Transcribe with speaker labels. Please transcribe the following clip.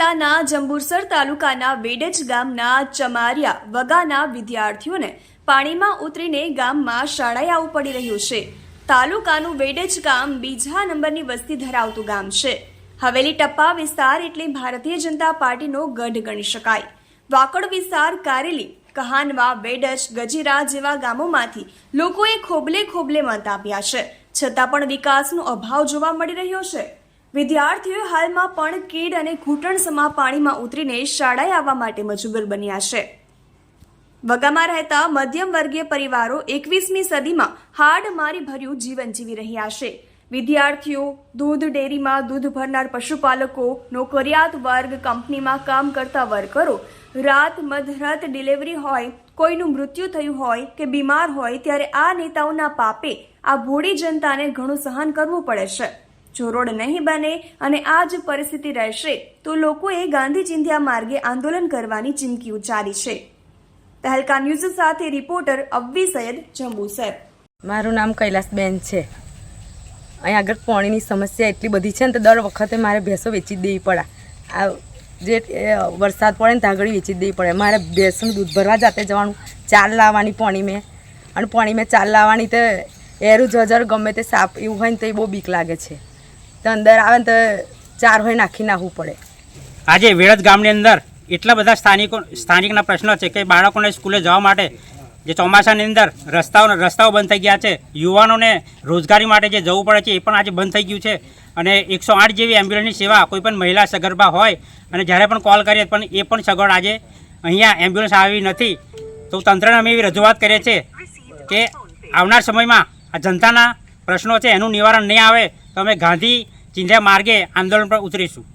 Speaker 1: જિલ્લાના જંબુસર તાલુકાના વેડજ ગામના ચમારિયા વગાના વિદ્યાર્થીઓને પાણીમાં ઉતરીને ગામમાં શાળાએ આવવું પડી રહ્યું છે. તાલુકાનું વેડજ ગામ બીજા નંબરની વસ્તી ધરાવતું ગામ છે. હવેલી ટપ્પા વિસ્તાર એટલે ભારતીય જનતા પાર્ટીનો ગઢ ગણી શકાય. વાકડ વિસ્તાર કારેલી, કહાનવા, વેડજ, ગજીરા જેવા ગામોમાંથી લોકોએ ખોબલે ખોબલે મત આપ્યા છે. છતાં પણ વિકાસનો અભાવ જોવા મળી રહ્યો છે. વિદ્યાર્થીઓ હાલમાં પણ કેડ અને ઘૂંટણસમા પાણીમાં ઉતરીને શાળાએ આવવા માટે મજબૂર બન્યા છે. વગામાં રહેતા મધ્યમ વર્ગીય પરિવારો એકવીસમી સદીમાં હાડ મારી ભર્યું જીવન જીવી રહ્યા છે. વિદ્યાર્થીઓ, દૂધ ડેરીમાં દૂધ ભરનાર પશુપાલકો, નોકરિયાત વર્ગ કંપનીમાં કામ કરતા વર્કરો, રાત મધરાત ડિલિવરી હોય, કોઈનું મૃત્યુ થયું હોય કે બીમાર હોય ત્યારે આ નેતાઓના પાપે આ ભોળી જનતાને ઘણું સહન કરવું પડે છે. જો રોડ નહીં બને અને આ જ પરિસ્થિતિ રહેશે, તો લોકોએ ગાંધી ચિંધ્યા માર્ગે આંદોલન કરવાની ચીમકી ઉચ્ચારી છે. તહેલકા ન્યૂઝ સાથે રિપોર્ટર અવ્વી સૈયદ જંબુસર
Speaker 2: મારું નામ કૈલાસબેન છે. અહીંયા આગળ પાણીની સમસ્યા એટલી બધી છે ને, તો દર વખતે મારે ભેંસો વેચી દેવી પડે. આ જે વરસાદ પડે ને ત્યાં વેચી જ દેવી પડે. મારે ભેંસનું દૂધ ભરવા જાતે જવાનું, ચાલ લાવવાની પાણી મેં. અને પાણી મેં ચાલ લાવવાની તો એરું જજર ગમે તે સાપ એવું હોય ને તો એ બહુ બીક લાગે છે. તો અંદર આવે ને તો ચાર હોય નાખી નાખવું પડે.
Speaker 3: આજે વેળદ ગામની અંદર એટલા બધા સ્થાનિકો સ્થાનિકના પ્રશ્નો છે કે બાળકોને સ્કૂલે જવા માટે જે ચોમાસાની અંદર રસ્તાઓ રસ્તાઓ બંધ થઈ ગયા છે, યુવાનોને રોજગારી માટે જે જવું પડે છે એ પણ આજે બંધ થઈ ગયું છે. અને એકસો આઠ જેવી એમ્બ્યુલન્સની સેવા કોઈ પણ મહિલા સગર્ભા હોય અને જ્યારે પણ કોલ કરીએ પણ એ પણ સગવડ આજે અહીંયા એમ્બ્યુલન્સ આવી નથી. તો તંત્રને અમે એવી રજૂઆત કરીએ છીએ કે આવનાર સમયમાં આ જનતાના પ્રશ્નો છે એનું નિવારણ નહીં આવે. તો અમે ગાંધી ચિંધ્યા માર્ગે આંદોલન પર ઉતરીશું.